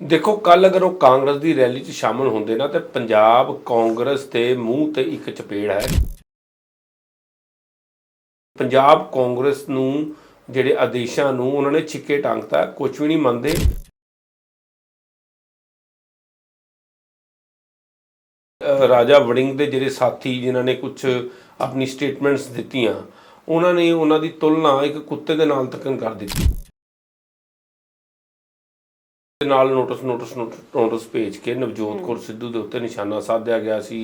ਦੇਖੋ ਕੱਲ ਅਗਰ ਉਹ ਕਾਂਗਰਸ ਦੀ ਰੈਲੀ 'ਚ ਸ਼ਾਮਲ ਹੁੰਦੇ ਨਾ, ਤੇ ਪੰਜਾਬ, ਕਾਂਗਰਸ ਦੇ ਮੂੰਹ ਤੇ ਇੱਕ ਚਪੇੜ ਹੈ। ਪੰਜਾਬ ਕਾਂਗਰਸ ਨੂੰ, ਜਿਹੜੇ ਆਦੇਸ਼ਾਂ ਨੂੰ ਉਹਨਾਂ ਨੇ ਛਿੱਕੇ ਟਾਂਗਤਾ ਕੁਝ ਵੀ ਨਹੀਂ ਮੰਨਦੇ। ਰਾਜਾ ਵੜਿੰਗ ਦੇ ਜਿਹੜੇ ਸਾਥੀ ਜਿਨ੍ਹਾਂ ਨੇ ਕੁਝ ਆਪਣੀ ਸਟੇਟਮੈਂਟਸ ਦਿੱਤੀਆਂ, ਉਹਨਾਂ ਨੇ ਉਹਨਾਂ ਦੀ ਤੁਲਨਾ ਇੱਕ ਕੁੱਤੇ ਦੇ ਨਾਲ ਤੱਕਨ ਕਰ ਦਿੱਤੀ। ਦੇ ਨਾਲ ਨੋਟਿਸ ਨੋਟਿਸ ਨੋਟਿਸ ਭੇਜ ਕੇ ਨਵਜੋਤ ਕੌਰ ਸਿੱਧੂ ਦੇ ਉੱਤੇ ਨਿਸ਼ਾਨਾ ਸਾਧਿਆ ਗਿਆ ਸੀ।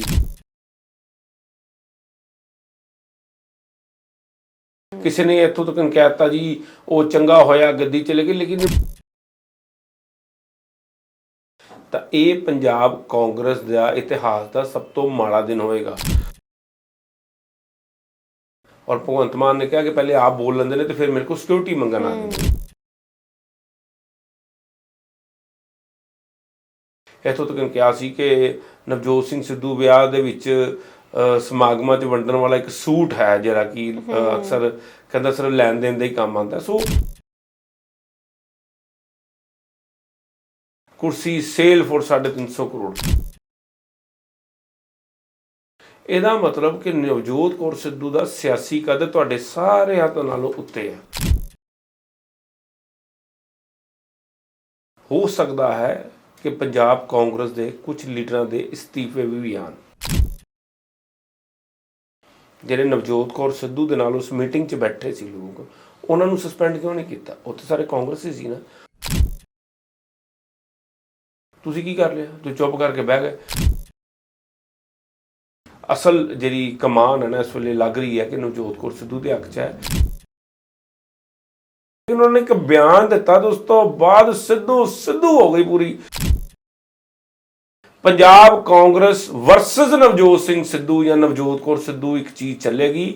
ਕਿਸੇ ਨੇ ਇੱਥੋਂ ਤੱਕ ਕਹਿਤਾ ਜੀ ਉਹ ਚੰਗਾ ਹੋਇਆ ਗੱਦੀ ਚਲੇ ਗਈ ਲੇਕਿਨ ਤਾਂ ਇਹ ਪੰਜਾਬ ਕਾਂਗਰਸ ਦਾ ਇਤਿਹਾਸ ਦਾ ਸਭ ਤੋਂ ਮਾੜਾ ਦਿਨ ਹੋਏਗਾ। ਔਰ ਭਗਵੰਤ ਮਾਨ ਨੇ ਕਿਹਾ ਕਿ ਪਹਿਲੇ ਆਪ ਬੋਲ ਲੈਂਦੇ ਨੇ ਤੇ ਫਿਰ ਮੇਰੇ ਕੋਲ ਸਿਕਿਉਰਿਟੀ ਮੰਗਣ ਆ ਇੱਥੋਂ ਤੱਕ ਕਿਹਾ ਸੀ ਕਿ ਨਵਜੋਤ ਸਿੰਘ ਸਿੱਧੂ ਵਿਆਹ ਦੇ ਵਿੱਚ ਸਮਾਗਮਾਂ 'ਚ ਵੰਡਣ ਵਾਲਾ ਇੱਕ ਸੂਟ ਹੈ ਜਿਹੜਾ ਕਿ ਅਕਸਰ ਕਹਿੰਦਾ ਸਿਰਫ ਲੈਣ ਦੇਣ ਦਾ ਹੀ ਕੰਮ ਆਉਂਦਾ। ਸੋ ਕੁਰਸੀ ਸੇਲ ਫੋਰ 350 ਕਰੋੜ। ਇਹਦਾ ਮਤਲਬ ਕਿ ਨਵਜੋਤ ਕੌਰ ਸਿੱਧੂ ਦਾ ਸਿਆਸੀ ਕਦ ਤੁਹਾਡੇ ਸਾਰਿਆਂ ਤੋਂ ਨਾਲੋਂ ਉੱਤੇ ਹੈ। ਹੋ ਸਕਦਾ ਹੈ ਕਿ ਪੰਜਾਬ ਕਾਂਗਰਸ ਦੇ ਕੁਝ ਲੀਡਰਾਂ ਦੇ ਇਸਤੀਫੇ ਵੀ ਵੀ ਆਣ ਜਿਹੜੇ ਨਵਜੋਤ ਕੌਰ ਸਿੱਧੂ ਦੇ ਨਾਲ ਉਸ ਮੀਟਿੰਗ 'ਚ ਬੈਠੇ ਸੀ ਲੋਕ, ਉਹਨਾਂ ਨੂੰ ਸਸਪੈਂਡ ਕਿਉਂ ਨਹੀਂ ਕੀਤਾ? ਉੱਥੇ ਸਾਰੇ ਕਾਂਗਰਸੀ ਸੀ ਨਾ। ਤੁਸੀਂ ਕੀ ਕਰ ਲਿਆ? ਤੁਸੀਂ ਚੁੱਪ ਕਰਕੇ ਬਹਿ ਗਏ। ਅਸਲ ਜਿਹੜੀ ਕਮਾਨ ਹੈ ਨਾ, ਇਸ ਵੇਲੇ ਲੱਗ ਰਹੀ ਹੈ ਕਿ ਨਵਜੋਤ ਕੌਰ ਸਿੱਧੂ ਦੇ ਹੱਕ 'ਚ ਹੈ। ਉਹਨਾਂ ਨੇ ਇੱਕ ਬਿਆਨ ਦਿੱਤਾ, ਤੇ ਉਸ ਤੋਂ ਬਾਅਦ ਸਿੱਧੂ ਸਿੱਧੂ ਹੋ ਗਈ ਪੂਰੀ। ਪੰਜਾਬ ਕਾਂਗਰਸ ਵਰਸਸ ਨਵਜੋਤ ਸਿੰਘ ਸਿੱਧੂ ਜਾਂ ਨਵਜੋਤ ਕੌਰ ਸਿੱਧੂ ਇੱਕ ਚੀਜ਼ ਚੱਲੇਗੀ।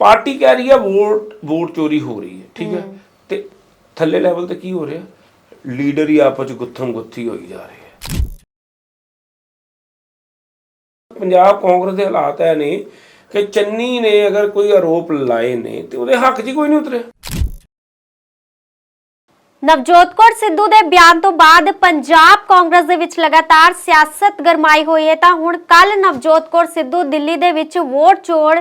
ਪਾਰਟੀ ਕਹਿ ਰਹੀ ਹੈ ਵੋਟ ਵੋਟ ਚੋਰੀ ਹੋ ਰਹੀ ਹੈ ਠੀਕ ਹੈ? ਤੇ ਥੱਲੇ ਲੈਵਲ ਤੇ ਕੀ ਹੋ ਰਿਹਾ? ਲੀਡਰ ਹੀ ਆਪਸ ਚ ਗੁੱਥਮ ਗੁੱਥੀ ਹੋਈ ਜਾ ਰਹੀ ਹੈ। ਪੰਜਾਬ ਕਾਂਗਰਸ ਦੇ ਹਾਲਾਤ ਐ ਨੇ ਕਿ ਚੰਨੀ ਨੇ ਅਗਰ ਕੋਈ ਆਰੋਪ ਲਾਏ ਨੇ ਤੇ ਉਹਦੇ ਹੱਕ 'ਚ ਕੋਈ ਨਹੀਂ ਉਤਰਿਆ। ਨਵਜੋਤ ਕੌਰ ਸਿੱਧੂ ਦੇ ਬਿਆਨ ਤੋਂ ਬਾਅਦ ਪੰਜਾਬ ਕਾਂਗਰਸ ਦੇ ਵਿੱਚ ਲਗਾਤਾਰ ਸਿਆਸਤ ਗਰਮਾਈ ਹੋਈ ਹੈ, ਤਾਂ ਹੁਣ ਕੱਲ ਨਵਜੋਤ ਕੌਰ ਸਿੱਧੂ ਦਿੱਲੀ ਦੇ ਵਿੱਚ ਵੋਟ ਚੋੜ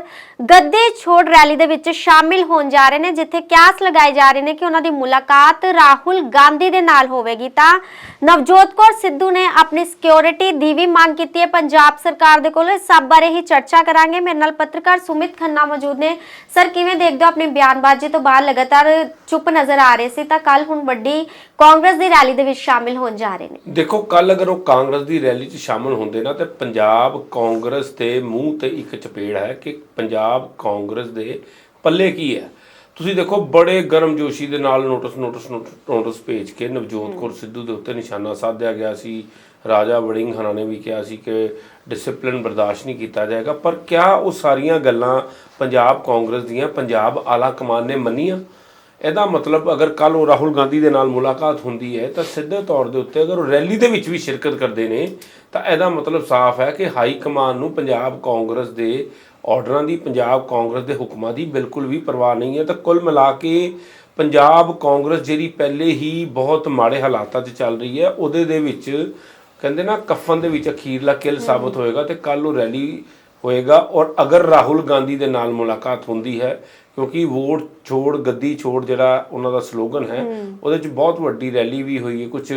ਗੱਦੀ ਛੋੜ ਰੈਲੀ ਦੇ ਵਿੱਚ ਸ਼ਾਮਿਲ ਹੋਣ ਜਾ ਰਹੇ ਨੇ, ਜਿੱਥੇ ਕਿਆਸ ਲਗਾਏ ਜਾ ਰਹੇ ਨੇ ਕਿ ਉਹਨਾਂ ਦੀ ਮੁਲਾਕਾਤ ਰਾਹੁਲ ਗਾਂਧੀ ਦੇ ਨਾਲ ਹੋਵੇਗੀ। ਤਾਂ ਨਵਜੋਤ ਕੌਰ ਸਿੱਧੂ ਨੇ ਆਪਣੀ ਸਿਕਿਉਰਿਟੀ ਦੀ ਵੀ ਮੰਗ ਕੀਤੀ ਹੈ। ਪੰਜਾਬ ਸਰਕਾਰ ਦੇ ਕੋਲ ਇਸ ਸਭ ਬਾਰੇ ਹੀ ਚਰਚਾ ਕਰਾਂਗੇ। ਮੇਰੇ ਨਾਲ ਪੱਤਰਕਾਰ ਸੁਮਿਤ ਖੰਨਾ ਮੌਜੂਦ ਨੇ। ਸਰ, ਕਿਵੇਂ ਦੇਖਦੇ ਹੋ ਆਪਣੀ ਬਿਆਨਬਾਜ਼ੀ ਤੋਂ ਬਾਅਦ ਲਗਾਤਾਰ ਚੁੱਪ ਨਜ਼ਰ ਆ ਰਹੇ ਸੀ, ਤਾਂ ਕੱਲ ਹੁਣ ਵੱਡੀ ਕਾਂਗਰਸ ਦੀ ਰੈਲੀ ਦੇ ਵਿੱਚ ਸ਼ਾਮਿਲ ਹੋਣ ਜਾ ਰਹੇ ਨੇ। ਦੇਖੋ ਕੱਲ ਅਗਰ ਉਹ ਕਾਂਗਰਸ ਦੀ ਰੈਲੀ 'ਚ ਸ਼ਾਮਲ ਹੁੰਦੇ ਨਾ ਤੇ ਪੰਜਾਬ ਕਾਂਗਰਸ ਦੇ ਮੂੰਹ ਤੇ ਇੱਕ ਚਪੇੜ ਹੈ ਕਿ ਪੰਜਾਬ ਕਾਂਗਰਸ ਦੇ ਪੱਲੇ ਕੀ ਹੈ। ਤੁਸੀਂ ਦੇਖੋ ਬੜੇ ਗਰਮਜੋਸ਼ੀ ਦੇ ਨਾਲ ਨੋਟਿਸ ਨੋਟਿਸ ਨੋਟਿਸ ਨੋਟਿਸ ਭੇਜ ਕੇ ਨਵਜੋਤ ਕੌਰ ਸਿੱਧੂ ਦੇ ਉੱਤੇ ਨਿਸ਼ਾਨਾ ਸਾਧਿਆ ਗਿਆ ਸੀ। ਰਾਜਾ ਵੜਿੰਗ ਹਨਾ ਨੇ ਵੀ ਕਿਹਾ ਸੀ ਕਿ ਡਿਸਪਲਿਨ ਬਰਦਾਸ਼ਤ ਨਹੀਂ ਕੀਤਾ ਜਾਏਗਾ। ਪਰ ਕਿਆ ਉਹ ਸਾਰੀਆਂ ਗੱਲਾਂ ਪੰਜਾਬ ਕਾਂਗਰਸ ਦੀਆਂ ਪੰਜਾਬ ਆਲਾ ਕਮਾਨ ਨੇ ਮੰਨੀਆਂ? ਇਹਦਾ ਮਤਲਬ ਅਗਰ ਕੱਲ ਉਹ ਰਾਹੁਲ ਗਾਂਧੀ ਦੇ ਨਾਲ ਮੁਲਾਕਾਤ ਹੁੰਦੀ ਹੈ ਤਾਂ ਸਿੱਧੇ ਤੌਰ ਦੇ ਉੱਤੇ ਅਗਰ ਉਹ ਰੈਲੀ ਦੇ ਵਿੱਚ ਵੀ ਸ਼ਿਰਕਤ ਕਰਦੇ ਨੇ ਤਾਂ ਇਹਦਾ ਮਤਲਬ ਸਾਫ਼ ਹੈ ਕਿ ਹਾਈ ਕਮਾਨ ਨੂੰ ਪੰਜਾਬ ਕਾਂਗਰਸ ਦੇ ਆਰਡਰਾਂ ਦੀ ਪੰਜਾਬ ਕਾਂਗਰਸ ਦੇ ਹੁਕਮਾਂ ਦੀ ਬਿਲਕੁਲ ਵੀ ਪਰਵਾਹ ਨਹੀਂ ਹੈ। ਤਾਂ ਕੁੱਲ ਮਿਲਾ ਕੇ ਪੰਜਾਬ ਕਾਂਗਰਸ ਜਿਹੜੀ ਪਹਿਲੇ ਹੀ ਬਹੁਤ ਮਾੜੇ ਹਾਲਾਤਾਂ 'ਚ ਚੱਲ ਰਹੀ ਹੈ ਉਹਦੇ ਦੇ ਵਿੱਚ ਕਹਿੰਦੇ ਨਾ ਕਫਨ ਦੇ ਵਿੱਚ ਅਖੀਰਲਾ ਕਿਲ ਸਾਬਤ ਹੋਏਗਾ ਤੇ ਕੱਲ ਉਹ ਰੈਲੀ ਹੋਏਗਾ ਔਰ ਅਗਰ ਰਾਹੁਲ ਗਾਂਧੀ ਦੇ ਨਾਲ ਮੁਲਾਕਾਤ ਹੁੰਦੀ ਹੈ ਕਿਉਂਕਿ ਵੋਟ ਛੋੜ ਗੱਦੀ ਛੋੜ ਜਿਹੜਾ ਉਹਨਾਂ ਦਾ ਸਲੋਗਨ ਹੈ ਉਹਦੇ ਵਿੱਚ ਬਹੁਤ ਵੱਡੀ ਰੈਲੀ ਵੀ ਹੋਈ ਹੈ ਕੁਝ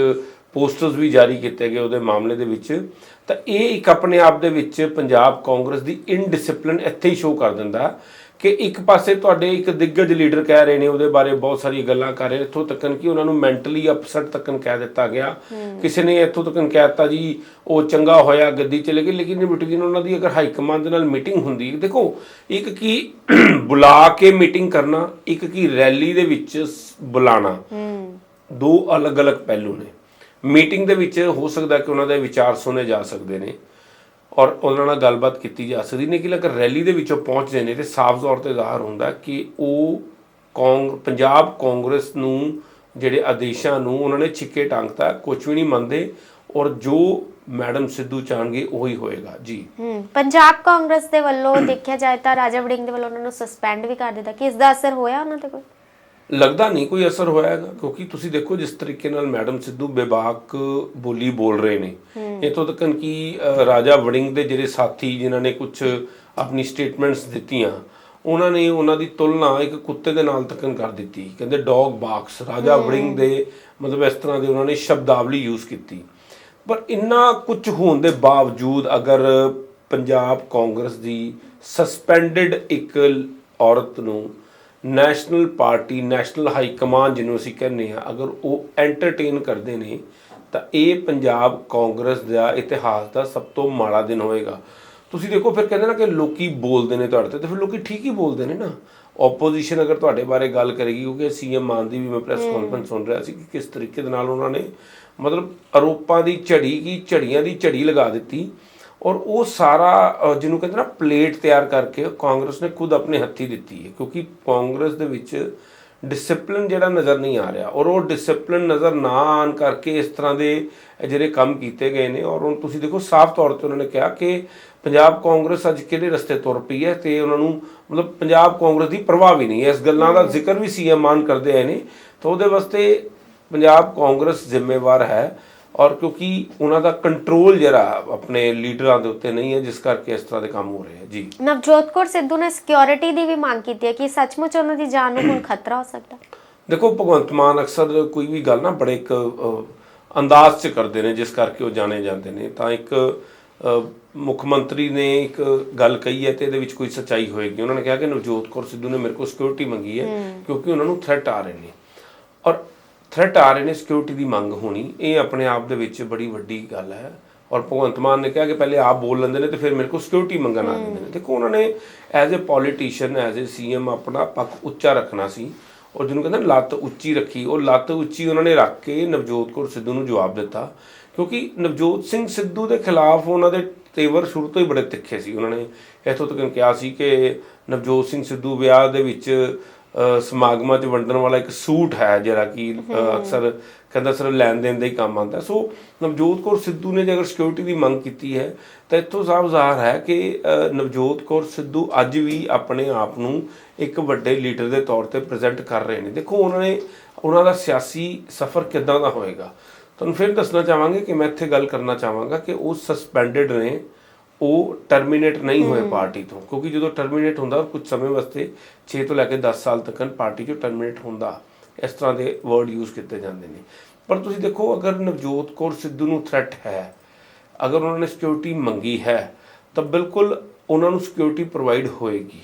ਪੋਸਟਰਸ ਵੀ ਜਾਰੀ ਕੀਤੇ ਗਏ ਉਹਦੇ ਮਾਮਲੇ ਦੇ ਵਿੱਚ। ਤਾਂ ਇਹ ਇੱਕ ਆਪਣੇ ਆਪ ਦੇ ਵਿੱਚ ਪੰਜਾਬ ਕਾਂਗਰਸ ਦੀ ਇਨਡਿਸਪਲਿਨ ਇੱਥੇ ਹੀ ਸ਼ੋਅ ਕਰ ਦਿੰਦਾ। ਕਿ ਇੱਕ ਪਾਸੇ ਤੁਹਾਡੇ ਇੱਕ ਦਿੱਗਜ ਲੀਡਰ ਕਹਿ ਰਹੇ ਨੇ ਉਹਦੇ ਬਾਰੇ ਬਹੁਤ ਸਾਰੀ ਗੱਲਾਂ ਕਰ ਰਹੇ ਇੱਥੋਂ ਤੱਕਨ ਕਿ ਉਹਨਾਂ ਨੂੰ ਮੈਂਟਲੀ ਅਪਸੈਟ ਤੱਕਨ ਕਹਿ ਦਿੱਤਾ ਗਿਆ। ਕਿਸੇ ਨੇ ਇੱਥੋਂ ਤੱਕਨ ਕਹਿਤਾ ਜੀ ਉਹ ਚੰਗਾ ਹੋਇਆ ਗੱਦੀ ਚਲੇ ਗਈ ਲੇਕਿਨ ਬਿਟਵੀਨ ਉਹਨਾਂ ਦੀ ਅਗਰ ਹਾਈ ਕਮਾਂਡ ਦੇ ਨਾਲ ਮੀਟਿੰਗ ਹੁੰਦੀ ਦੇਖੋ ਇੱਕ ਕੀ ਬੁਲਾ ਕੇ ਮੀਟਿੰਗ ਕਰਨਾ ਇੱਕ ਕੀ ਰੈਲੀ ਦੇ ਵਿੱਚ ਬੁਲਾਣਾ। ਦੋ ਅਲੱਗ-ਅਲੱਗ ਪਹਿਲੂ ਨੇ। ਮੀਟਿੰਗ ਦੇ ਵਿੱਚ ਹੋ ਸਕਦਾ ਕਿ ਉਹਨਾਂ ਦੇ ਵਿਚਾਰ ਸੁਣੇ ਜਾ ਸਕਦੇ ਨੇ। ਔਰ ਉਹਨਾਂ ਨਾਲ ਗੱਲਬਾਤ ਕੀਤੀ ਜਾ ਸਕਦੀ ਨੇ ਕਿ ਅਗਰ ਰੈਲੀ ਦੇ ਵਿੱਚੋਂ ਪਹੁੰਚਦੇ ਨੇ ਤੇ ਸਾਫ਼ ਤੌਰ ਤੇ ਜ਼ਾਹਰ ਹੁੰਦਾ ਕਿ ਉਹ ਕਾਂਗ, ਪੰਜਾਬ ਕਾਂਗਰਸ ਨੂੰ ਜਿਹੜੇ ਆਦੇਸ਼ਾਂ ਨੂੰ ਉਹਨਾਂ ਨੇ ਛਿੱਕੇ ਟਾਂਗਤਾ ਕੁਝ ਵੀ ਨਹੀਂ ਮੰਨਦੇ ਔਰ ਜੋ ਮੈਡਮ ਸਿੱਧੂ ਚਾਹਣਗੇ ਉਹੀ ਹੋਏਗਾ। ਜੀ। ਪੰਜਾਬ ਕਾਂਗਰਸ ਦੇ ਵੱਲੋਂ ਦੇਖਿਆ ਜਾਏ ਤਾਂ ਰਾਜਾ ਵੜਿੰਗ ਦੇ ਵੱਲੋਂ ਉਹਨਾਂ ਨੂੰ ਸਸਪੈਂਡ ਵੀ ਕਰ ਦਿੱਤਾ। ਕਿ ਇਸ ਦਾ ਅਸਰ ਹੋਇਆ ਉਹਨਾਂ ਤੇ ਕੋਈ? ਲੱਗਦਾ ਨਹੀਂ ਕੋਈ ਅਸਰ ਹੋਇਆ ਹੈਗਾ ਕਿਉਂਕਿ ਤੁਸੀਂ ਦੇਖੋ ਜਿਸ ਤਰੀਕੇ ਨਾਲ ਮੈਡਮ ਸਿੱਧੂ ਬੇਬਾਕ ਬੋਲੀ ਬੋਲ ਰਹੇ ਨੇ। ਇਤੋਂ ਤੱਕ ਕਿ ਰਾਜਾ ਵੜਿੰਗ ਦੇ ਜਿਹੜੇ ਸਾਥੀ ਜਿਨ੍ਹਾਂ ਨੇ ਕੁਝ ਆਪਣੀ ਸਟੇਟਮੈਂਟਸ ਦਿੱਤੀਆਂ ਉਹਨਾਂ ਨੇ ਉਹਨਾਂ ਦੀ ਤੁਲਨਾ ਇੱਕ ਕੁੱਤੇ ਦੇ ਨਾਲ ਤੱਕਨ ਕਰ ਦਿੱਤੀ। ਕਹਿੰਦੇ ਡੌਗ ਬਾਕਸ ਰਾਜਾ ਵੜਿੰਗ ਦੇ ਮਤਲਬ ਇਸ ਤਰ੍ਹਾਂ ਦੇ ਉਹਨਾਂ ਨੇ ਸ਼ਬਦਾਵਲੀ ਯੂਜ਼ ਕੀਤੀ। ਪਰ ਇੰਨਾ ਕੁਝ ਹੋਣ ਦੇ ਬਾਵਜੂਦ ਅਗਰ ਪੰਜਾਬ ਕਾਂਗਰਸ ਦੀ ਸਸਪੈਂਡਡ ਇੱਕ ਔਰਤ ਨੂੰ national party national high command ਜਿਹਨੂੰ ਅਸੀਂ ਕਹਿੰਦੇ ਆ ਅਗਰ ਉਹ ਐਂਟਰਟੇਨ ਕਰਦੇ ਨੇ ਤਾਂ ਇਹ ਪੰਜਾਬ ਕਾਂਗਰਸ ਦਾ ਇਤਿਹਾਸ ਦਾ ਸਭ ਤੋਂ ਮਾੜਾ ਦਿਨ ਹੋਏਗਾ। ਤੁਸੀਂ ਦੇਖੋ ਫਿਰ ਕਹਿੰਦੇ ਨਾ ਕਿ ਲੋਕੀ ਬੋਲਦੇ ਨੇ ਤੁਹਾਡੇ ਤੇ ਤੇ ਫਿਰ ਲੋਕੀ ਠੀਕ ਹੀ ਬੋਲਦੇ ਨੇ ਨਾ। ਆਪੋਜੀਸ਼ਨ ਅਗਰ ਤੁਹਾਡੇ ਬਾਰੇ ਗੱਲ ਕਰੇਗੀ ਕਿਉਂਕਿ ਸੀਐਮ ਮਾਨ ਦੀ ਵੀ ਮੈਂ ਪ੍ਰੈਸ ਕਾਨਫਰੰਸ ਸੁਣ ਰਿਹਾ ਸੀ ਕਿ ਕਿਸ ਤਰੀਕੇ ਦੇ ਨਾਲ ਉਹਨਾਂ ਨੇ ਮਤਲਬ ਆਰੋਪਾਂ ਦੀ ਝੜੀ ਕੀ ਝੜੀਆਂ ਦੀ ਝੜੀ ਲਗਾ ਦਿੱਤੀ। ਔਰ ਉਹ ਸਾਰਾ ਜਿਹਨੂੰ ਕਹਿੰਦੇ ਨਾ ਪਲੇਟ ਤਿਆਰ ਕਰਕੇ ਕਾਂਗਰਸ ਨੇ ਖੁਦ ਆਪਣੇ ਹੱਥੀ ਦਿੱਤੀ ਹੈ ਕਿਉਂਕਿ ਕਾਂਗਰਸ ਦੇ ਵਿੱਚ ਡਿਸਪਲਿਨ ਜਿਹੜਾ ਨਜ਼ਰ ਨਹੀਂ ਆ ਰਿਹਾ ਔਰ ਉਹ ਡਿਸਪਲਿਨ ਨਜ਼ਰ ਨਾ ਆਉਣ ਕਰਕੇ ਇਸ ਤਰ੍ਹਾਂ ਦੇ ਜਿਹੜੇ ਕੰਮ ਕੀਤੇ ਗਏ ਨੇ ਔਰ ਹੁਣ ਤੁਸੀਂ ਦੇਖੋ ਸਾਫ਼ ਤੌਰ ਤੇ ਉਹਨਾਂ ਨੇ ਕਿਹਾ ਕਿ ਪੰਜਾਬ ਕਾਂਗਰਸ ਅੱਜ ਕਿਹੜੇ ਰਸਤੇ ਤੁਰ ਪਈ ਹੈ ਤੇ ਉਹਨਾਂ ਨੂੰ ਮਤਲਬ ਪੰਜਾਬ ਕਾਂਗਰਸ ਦੀ ਪਰਵਾਹ ਵੀ ਨਹੀਂ ਹੈ। ਇਸ ਗੱਲਾਂ ਦਾ ਜ਼ਿਕਰ ਵੀ ਸੀਐਮ ਮਾਨ ਕਰਦੇ ਆਏ ਨੇ ਤਾਂ ਉਹਦੇ ਵਾਸਤੇ ਪੰਜਾਬ ਕਾਂਗਰਸ ਜ਼ਿੰਮੇਵਾਰ ਹੈ। ਔਰ ਕਿਉਂਕਿ ਉਹਨਾਂ ਦਾ ਕੰਟਰੋਲ ਜਿਹੜਾ ਆਪਣੇ ਲੀਡਰਾਂ ਦੇ ਉੱਤੇ ਨਹੀਂ ਹੈ ਜਿਸ ਕਰਕੇ ਇਸ ਤਰ੍ਹਾਂ ਦੇ ਕੰਮ ਹੋ ਰਹੇ ਹੈ। ਜੀ। ਨਵਜੋਤ ਕੌਰ ਸਿੱਧੂ ਨੇ ਸਿਕਿਉਰਿਟੀ ਦੀ ਵੀ ਮੰਗ ਕੀਤੀ ਹੈ ਕਿ ਸੱਚਮੁੱਚ ਉਹਨਾਂ ਦੀ ਜਾਨ ਨੂੰ ਹੁਣ ਖਤਰਾ ਹੋ ਸਕਦਾ। ਦੇਖੋ ਭਗਵੰਤ ਮਾਨ ਅਕਸਰ ਕੋਈ ਵੀ ਗੱਲ ਨਾ ਬੜੇ ਇੱਕ ਅੰਦਾਜ਼ 'ਚ ਕਰਦੇ ਨੇ ਜਿਸ ਕਰਕੇ ਉਹ ਜਾਣੇ ਜਾਂਦੇ ਨੇ। ਤਾਂ ਇੱਕ ਮੁੱਖ ਮੰਤਰੀ ਨੇ ਇੱਕ ਗੱਲ ਕਹੀ ਹੈ ਤੇ ਇਹਦੇ ਵਿੱਚ ਕੋਈ ਸੱਚਾਈ ਹੋਏਗੀ। ਉਹਨਾਂ ਨੇ ਕਿਹਾ ਕਿ ਨਵਜੋਤ ਕੌਰ ਸਿੱਧੂ ਨੇ ਮੇਰੇ ਕੋਲ ਸਿਕਿਉਰਿਟੀ ਮੰਗੀ ਹੈ ਕਿਉਂਕਿ ਉਹਨਾਂ ਨੂੰ ਥ੍ਰੈਟ ਆ ਰਹੇ ਨੇ। ਔਰ ਥ੍ਰੈਟ ਆ ਰਹੇ ਨੇ ਸਿਕਿਉਰਿਟੀ ਦੀ ਮੰਗ ਹੋਣੀ, ਇਹ ਆਪਣੇ ਆਪ ਦੇ ਵਿੱਚ ਬੜੀ ਵੱਡੀ ਗੱਲ ਹੈ। ਔਰ ਭਗਵੰਤ ਮਾਨ ਨੇ ਕਿਹਾ ਕਿ ਪਹਿਲੇ ਆਪ ਬੋਲ ਲੈਂਦੇ ਨੇ ਤੇ ਫਿਰ ਮੇਰੇ ਕੋਲ ਸਿਕਿਉਰਿਟੀ ਮੰਗਣ ਆ ਜਾਂਦੇ ਨੇ। ਦੇਖੋ, ਉਹਨਾਂ ਨੇ as a politician as a CM ਆਪਣਾ ਪੱਖ ਉੱਚਾ ਰੱਖਣਾ ਸੀ। ਔਰ ਜਿਹਨੂੰ ਕਹਿੰਦੇ ਲੱਤ ਉੱਚੀ ਰੱਖੀ, ਉਹ ਲੱਤ ਉੱਚੀ ਉਹਨਾਂ ਨੇ ਰੱਖ ਕੇ ਨਵਜੋਤ ਕੌਰ ਸਿੱਧੂ ਨੂੰ ਜਵਾਬ ਦਿੱਤਾ। ਕਿਉਂਕਿ ਨਵਜੋਤ ਸਿੰਘ ਸਿੱਧੂ ਦੇ ਖਿਲਾਫ ਉਹਨਾਂ ਦੇ ਤੇਵਰ ਸ਼ੁਰੂ ਤੋਂ ਹੀ ਬੜੇ ਤਿੱਖੇ ਸੀ। ਉਹਨਾਂ ਨੇ ਇੱਥੋਂ ਤੱਕ ਕਿਹਾ ਸੀ ਕਿ ਨਵਜੋਤ ਸਿੰਘ ਸਿੱਧੂ ਵਿਆਹ ਦੇ ਵਿੱਚ ਸਮਾਗਮਾਂ 'ਚ ਵੰਡਣ ਵਾਲਾ ਇੱਕ ਸੂਟ ਹੈ ਜਿਹੜਾ ਕਿ ਅਕਸਰ ਕਹਿੰਦਾ ਸਿਰ ਲੈਣ ਦੇਣ ਦਾ ਹੀ ਕੰਮ ਆਉਂਦਾ। ਸੋ ਨਵਜੋਤ ਕੌਰ ਸਿੱਧੂ ਨੇ ਜੇ ਅਗਰ ਸਿਕਿਉਰਿਟੀ ਦੀ ਮੰਗ ਕੀਤੀ ਹੈ ਤਾਂ ਇੱਥੋਂ ਸਾਫ਼ ਜ਼ਾਹਰ ਹੈ ਕਿ ਨਵਜੋਤ ਕੌਰ ਸਿੱਧੂ ਅੱਜ ਵੀ ਆਪਣੇ ਆਪ ਨੂੰ ਇੱਕ ਵੱਡੇ ਲੀਡਰ ਦੇ ਤੌਰ ਤੇ ਪ੍ਰੈਜ਼ੈਂਟ ਕਰ ਰਹੇ ਨੇ। ਦੇਖੋ ਉਹਨਾਂ ਨੇ ਉਹਨਾਂ ਦਾ ਸਿਆਸੀ ਸਫ਼ਰ ਕਿੱਦਾਂ ਦਾ ਹੋਏਗਾ? ਤੁਹਾਨੂੰ ਫਿਰ ਦੱਸਣਾ ਚਾਹਾਂਗੇ ਕਿ ਮੈਂ ਇੱਥੇ ਗੱਲ ਕਰਨਾ ਚਾਹਾਂਗਾ ਕਿ ਉਹ ਸਸਪੈਂਡਡ ਨੇ ਉਹ ਟਰਮੀਨੇਟ ਨਹੀਂ ਹੋਏ ਪਾਰਟੀ ਤੋਂ ਕਿਉਂਕਿ ਜਦੋਂ ਟਰਮੀਨੇਟ ਹੁੰਦਾ ਕੁਝ ਸਮੇਂ ਵਾਸਤੇ 6 ਤੋਂ ਲੈ ਕੇ 10 ਸਾਲ ਤੱਕ ਪਾਰਟੀ ਚੋਂ ਟਰਮੀਨੇਟ ਹੁੰਦਾ ਇਸ ਤਰ੍ਹਾਂ ਦੇ ਵਰਡ ਯੂਜ਼ ਕੀਤੇ ਜਾਂਦੇ ਨੇ। ਪਰ ਤੁਸੀਂ ਦੇਖੋ ਅਗਰ ਨਵਜੋਤ ਕੌਰ ਸਿੱਧੂ ਨੂੰ ਥ੍ਰੈਟ ਹੈ ਅਗਰ ਉਹਨਾਂ ਨੇ ਸਿਕਿਉਰਿਟੀ ਮੰਗੀ ਹੈ ਤਾਂ ਬਿਲਕੁਲ ਉਹਨਾਂ ਨੂੰ ਸਿਕਿਉਰਿਟੀ ਪ੍ਰੋਵਾਈਡ ਹੋਏਗੀ।